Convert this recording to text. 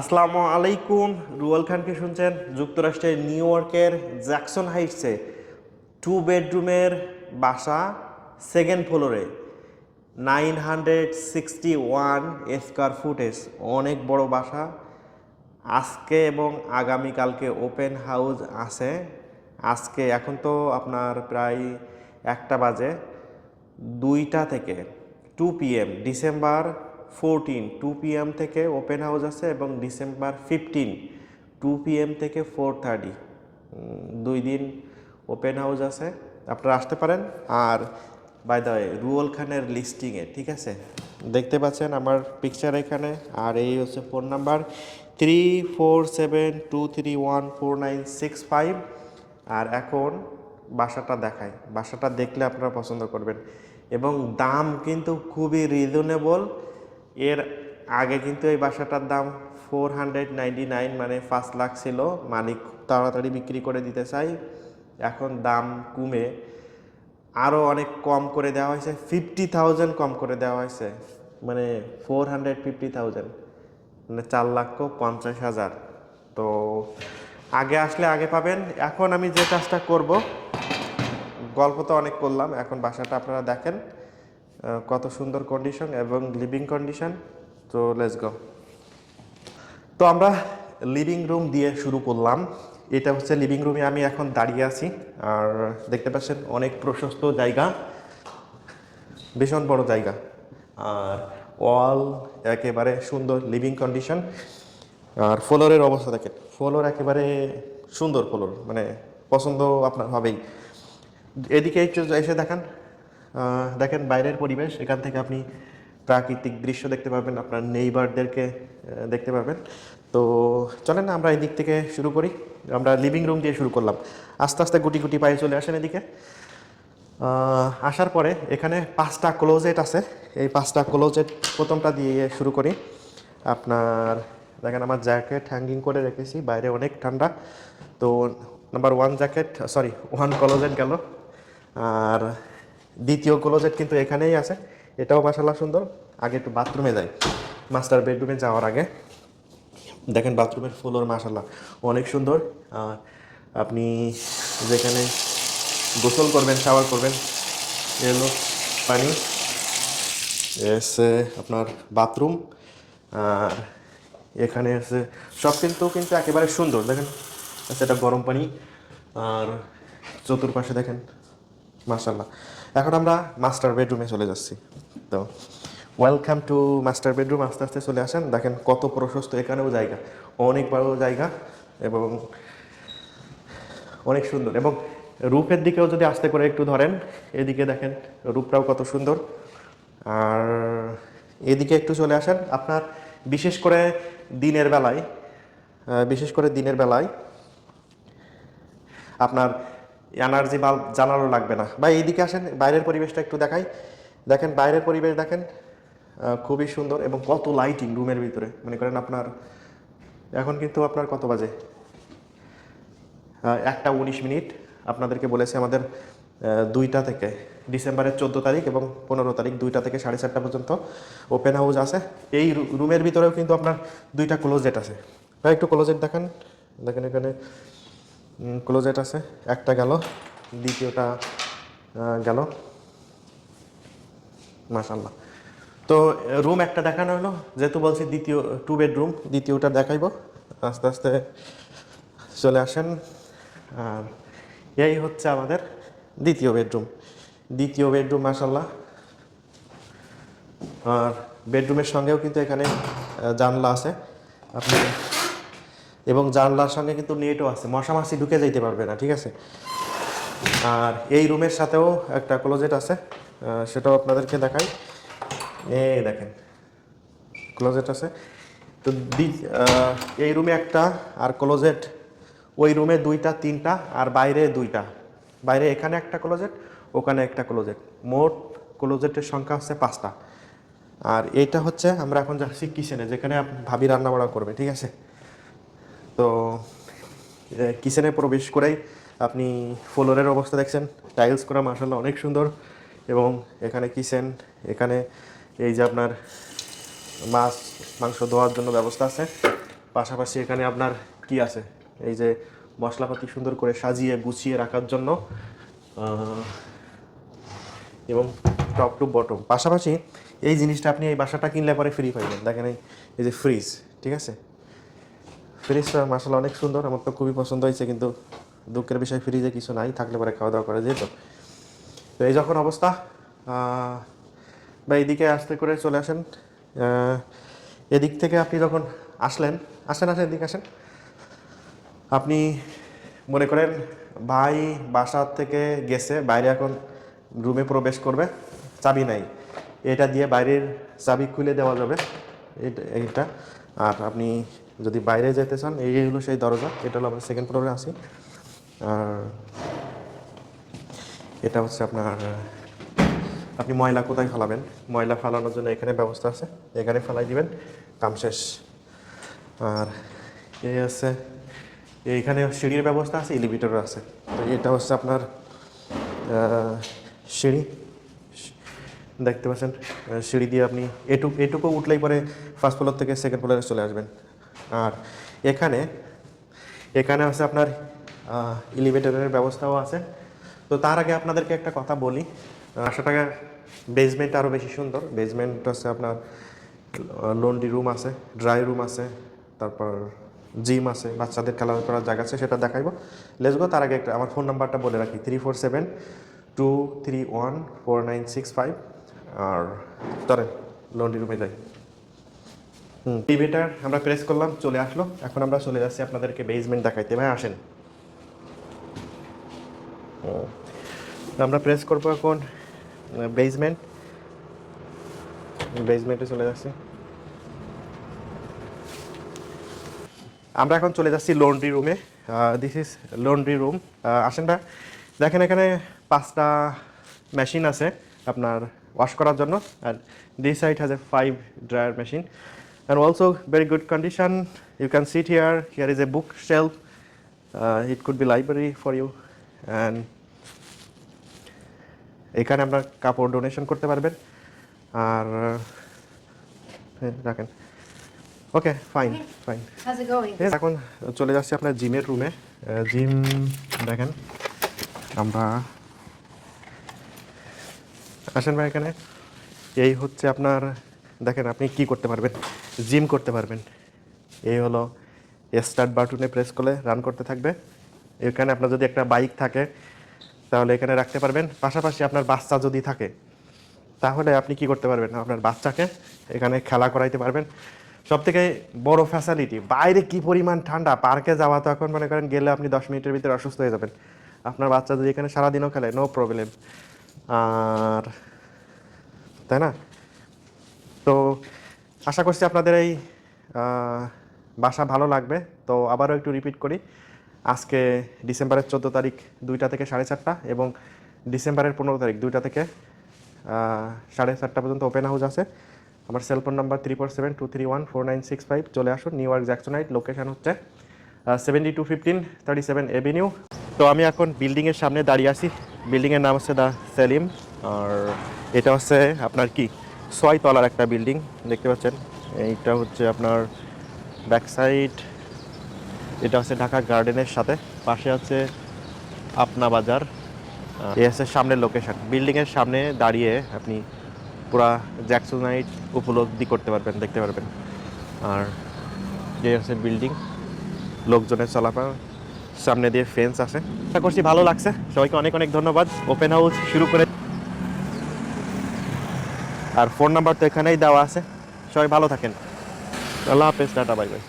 আসসালামু আলাইকুম। রুয়াল খানকে শুনছেন যুক্তরাষ্ট্রের নিউ ইয়র্কের জ্যাকসন হাইটসে। টু বেডরুমের বাসা সেকেন্ড ফ্লোরে। Nine hundred sixty one square footage. অনেক বড় বাসা। আজকে এবং আগামীকালকে ওপেন হাউস আছে। আজকে এখন তো আপনার প্রায় একটা বাজে দুইটা থেকে। Two PM December fourteen two PM থেকে ওপেন হাউস আছে এবং ডিসেম্বর ফিফটিন টু পিএম থেকে ফোর থার্টি দুই দিন ওপেন হাউস আছে। আপনারা আসতে পারেন। আর বাই দ্য রুয়েল খানের লিস্টিংয়ে ঠিক আছে? দেখতে পাচ্ছেন আমার পিকচার এখানে। আর এই হচ্ছে phone number three four seven two three one four nine six five আর এখন বাসাটা দেখায় বাসাটা দেখলে আপনারা পছন্দ করবেন। এবং দাম কিন্তু খুবই রিজনেবল এর আগে কিন্তু এই বাসাটার দাম ফোর হান্ড্রেড নাইন মানে পাঁচ লাখ ছিল। মালিক তাড়াতাড়ি বিক্রি করে দিতে চাই। এখন দাম কমে। আরও অনেক কম করে দেওয়া হয়েছে। ফিফটি থাউজেন্ড কম করে দেওয়া হয়েছে। মানে ফোর হান্ড্রেড ফিফটি থাউজেন্ড মানে চার লক্ষ পঞ্চাশ হাজার। তো আগে আসলে আগে পাবেন। এখন আমি যে কাজটা করব, গল্প তো অনেক করলাম। এখন বাসাটা আপনারা দেখেন। কত সুন্দর কন্ডিশন এবং লিভিং কন্ডিশন তো লেটস গো তো আমরা লিভিং রুম দিয়ে শুরু করলাম। এটা হচ্ছে লিভিং রুমে আমি এখন দাঁড়িয়ে আছি। আর দেখতে পাচ্ছেন, অনেক প্রশস্ত জায়গা। ভীষণ বড় জায়গা। আর ওয়াল একেবারে সুন্দর লিভিং কন্ডিশন আর ফ্লোরের অবস্থা দেখেন, ফ্লোর একেবারে সুন্দর ফ্লোর মানে পছন্দ আপনার হবেই। এদিকে এসে দেখান। দেখেন বাইরের পরিবেশ, এখান থেকে আপনি প্রাকৃতিক দৃশ্য দেখতে পাবেন, আপনার নেইবারদেরকে দেখতে পাবেন। তো চলেন না আমরা এই দিক থেকে শুরু করি। আমরা লিভিং রুম দিয়ে শুরু করলাম। আস্তে আস্তে গুটি গুটি পায়ে চলে আসেন এদিকে। আসার পরে এখানে পাঁচটা ক্লোজেট আছে। এই পাঁচটা ক্লোজেট প্রথমটা দিয়ে শুরু করি। আপনার, দেখেন আমার জ্যাকেট হ্যাঙ্গিং করে রেখেছি, বাইরে অনেক ঠান্ডা। তো number one jacket sorry one closet গেল। আর দ্বিতীয় ক্লোজেট কিন্তু এখানেই আছে। এটাও মাসাল্লাহ সুন্দর। আগে একটু বাথরুমে যাই। মাস্টার বেডরুমে যাওয়ার আগে। দেখেন বাথরুমের ফ্লোর মাসাল্লাহ অনেক সুন্দর। আর আপনি যেখানে গোসল করবেন শাওয়ার করবেন এলো পানি। এসে আপনার বাথরুম আর এখানে আছে সব কিন্তু কিন্তু একেবারে সুন্দর। দেখেন সেটা গরম পানি। আর চতুর্পাশে দেখেন মার্শাল্লাহ এখন আমরা মাস্টার বেডরুমে চলে যাচ্ছি। তো ওয়েলকাম টু মাস্টার বেডরুম আস্তে আস্তে চলে আসেন। দেখেন কত প্রশস্ত, এখানেও জায়গা অনেক বড় জায়গা এবং অনেক সুন্দর এবং রূপের দিকেও যদি আস্তে করে একটু ধরেন, এদিকে দেখেন রূপটাও কত সুন্দর। আর এদিকে একটু চলে আসেন, আপনার বিশেষ করে দিনের বেলায় বিশেষ করে দিনের বেলায় আপনার এনার্জি বাল্ব জানানো লাগবে না। বা এইদিকে আসেন, বাইরের পরিবেশটা একটু দেখাই। দেখেন, বাইরের পরিবেশ দেখেন খুবই সুন্দর এবং কত লাইটিং রুমের ভিতরে। মনে করেন আপনার, এখন কিন্তু আপনার কত বাজে? একটা উনিশ মিনিট। আপনাদেরকে বলেছে আমাদের দুইটা থেকে, ডিসেম্বরের চোদ্দ তারিখ এবং পনেরো তারিখ, দুইটা থেকে সাড়ে চারটা পর্যন্ত ওপেন হাউস আছে। এই রুমের ভিতরেও কিন্তু আপনার দুইটা ক্লোজেট আছে। ভাই, একটু ক্লোজেট দেখান। দেখেন এখানে ক্লোজেট আছে, একটা গেল, দ্বিতীয়টা গেল। মাশাল্লাহ তো রুম একটা দেখানো হলো, যেহেতু বলছি দ্বিতীয় টু বেডরুম দ্বিতীয়টা দেখাইবো। আস্তে আস্তে চলে আসেন। আর এই হচ্ছে আমাদের দ্বিতীয় বেডরুম দ্বিতীয় বেডরুম মাসাল্লাহ আর বেডরুমের সঙ্গেও কিন্তু এখানে জানলা আছে। আপনি এবং জানলার সঙ্গে কিন্তু নেটও আছে। মশা মাছি ঢুকে যাইতে পারবে না, ঠিক আছে? আর এই রুমের সাথেও একটা ক্লোজেট আছে সেটাও আপনাদেরকে দেখাই। এই দেখেন ক্লোজেট আছে। তো এই রুমে একটা আর ক্লোজেট ওই রুমে দুইটা, তিনটা, আর বাইরে দুইটা। বাইরে এখানে একটা ক্লোজেট ওখানে একটা ক্লোজেট মোট ক্লোজেটের সংখ্যা হচ্ছে পাঁচটা। আর এইটা হচ্ছে, আমরা এখন যাচ্ছি কিচেনে যেখানে ভাবি রান্না বাড়া করবে, ঠিক আছে? তো কিচেনে প্রবেশ করেই আপনি ফ্লোরের অবস্থা দেখছেন। টাইলস করা মাসাল্লাহ অনেক সুন্দর এবং এখানে কিচেন, এখানে এই যে আপনার মাছ, মাংস ধোয়ার জন্য ব্যবস্থা আছে। পাশাপাশি এখানে আপনার কি আছে? এই যে মশলাপাতি সুন্দর করে সাজিয়ে গুছিয়ে রাখার জন্য এবং টপ টু বটম। পাশাপাশি এই জিনিসটা আপনি এই বাসাটা কিনলে পরে ফ্রি পাইবেন। দেখেন এই- যে ফ্রিজ, ঠিক আছে? ফ্রিজটা মাসালা অনেক সুন্দর, আমার তো খুবই পছন্দ হয়েছে, কিন্তু দুঃখের বিষয় ফ্রিজে কিছু নাই, থাকলে পরে খাওয়া দাওয়া করা যেত। তো এই যখন অবস্থা বা এইদিকে আসতে করে চলে আসেন এদিক থেকে আপনি যখন আসলেন, আসেন আসেন, এদিকে আসেন। আপনি মনে করেন ভাই বাসার থেকে গেছে, বাইরে এখন রুমে প্রবেশ করবে, চাবি নাই। এটা দিয়ে বাইরের চাবি খুলে দেওয়া যাবে, এটা আর আপনি যদি বাইরে যেতে চান, এই হলো সেই দরজা। এটা হলো আমরা সেকেন্ড ফ্লোরে আছি। আর এটা হচ্ছে আপনার, আপনি ময়লা কোথায় ফেলাবেন? ময়লা ফেলানোর জন্য এখানে ব্যবস্থা আছে। এখানে ফেলাই দিবেন, কাম শেষ। আর এই আছে এইখানে সিঁড়ির ব্যবস্থা আছে এলিভেটরও আছে। তো এটা হচ্ছে আপনার সিঁড়ি। দেখতে পাচ্ছেন সিঁড়ি দিয়ে আপনি এটুকু এটুকু উঠলেই পরে ফার্স্ট ফ্লোর থেকে সেকেন্ড ফ্লোরে চলে আসবেন। আর এখানে এখানে আছে আপনার এলিভেটরের ব্যবস্থাও আছে। তো তার আগে আপনাদেরকে একটা কথা বলি। আশা টাকা বেসমেন্ট আরও বেশি সুন্দর। বেসমেন্ট আছে আপনার লন্ড্রি রুম আছে ড্রাই রুম আছে, তারপর জিম আছে, বাচ্চাদের খেলা করার জায়গা আছে, সেটা দেখাইবো। লেসগো তার আগে একটা, আমার ফোন নাম্বারটা বলে রাখি three four seven two three one four nine six five আর চলেন লন্ড্রি রুমে যাই। টিভিটার আমরা প্রেস করলাম, চলে আসলো। এখন আমরা চলে যাচ্ছি আপনাদেরকে বেসমেন্ট দেখাইতে। ভাই, আসেন। আমরা প্রেস করব এখন বেসমেন্ট বেসমেন্টে চলে যাচ্ছি। আমরা এখন চলে যাচ্ছি লন্ড্রি রুমে দিস ইজ লন্ড্রি রুম আসেন ভাই। দেখেন এখানে পাঁচটা মেশিন আছে আপনার ওয়াশ করার জন্য। আর this side has a five dryer machine and also very good condition you can sit here here is a bookshelf uh, it could be library for you and এখানে আমরা কাপড় ডোনেশন করতে পারবেন আর হ্যাঁ, রাখেন okay fine fine How's it going? এখন চলে যাচ্ছি আপনার জিমের রুমে জিম দেখেন আমরা আসেন ভাই এখানে এই হচ্ছে আপনার দেখেন আপনি কি করতে পারবেন, জিম করতে পারবেন। এই হলো স্টার্ট বাটনে প্রেস করলে রান করতে থাকবে। এখানে আপনার যদি একটা বাইক থাকে, তাহলে এখানে রাখতে পারবেন। পাশাপাশি আপনার বাচ্চা যদি থাকে, তাহলে আপনি কি করতে পারবেন, আপনার বাচ্চাকে এখানে খেলা করাইতে পারবেন। সব থেকে বড় ফ্যাসিলিটি বাইরে কি পরিমাণ ঠান্ডা পার্কে যাওয়া তো এখন মনে করেন গেলে আপনি দশ মিনিটের ভিতরে অসুস্থ হয়ে যাবেন। আপনার বাচ্চা যদি এখানে সারাদিনও খেলে নো প্রবলেম আর, তাই না? তো আশা করছি আপনাদের এই বাসা ভালো লাগবে। তো আবারও একটু রিপিট করি, আজকে ডিসেম্বরের চোদ্দ তারিখ দুইটা থেকে সাড়ে চারটা এবং ডিসেম্বরের পনেরো তারিখ দুইটা থেকে সাড়ে চারটা পর্যন্ত ওপেন হাউস আছে। আমার cellphone number three four seven two three one four nine six five চলে আসুন New York Jackson Heights location হচ্ছে seventy two fifteen thirty seven avenue তো আমি এখন বিল্ডিংয়ের সামনে দাঁড়িয়ে আছি। বিল্ডিংয়ের নাম হচ্ছে দ্য সেলিম, আর এটা হচ্ছে আপনার কি? ছয় তলার একটা বিল্ডিং দেখতে পাচ্ছেন। এইটা হচ্ছে আপনার ব্যাক সাইড এটা হচ্ছে ঢাকা গার্ডেনের সাথে পাশে আছে আপনা বাজার। এই হচ্ছে সামনের লোকেশন বিল্ডিংয়ের সামনে দাঁড়িয়ে আপনি পুরা জ্যাকসোনাইট উপলব্ধি করতে পারবেন দেখতে পারবেন। আর যে হচ্ছে বিল্ডিং লোকজনের চলাফেরা সামনে দিয়ে ফেন্স আছে। আশা করছি ভালো লাগছে। সবাইকে অনেক অনেক ধন্যবাদ। ওপেন হাউস শুরু করে আর ফোন নাম্বার তো এখানেই দেওয়া আছে। সবাই ভালো থাকেন। আল্লাহ হাফেজ, টাটা, বাই বাই।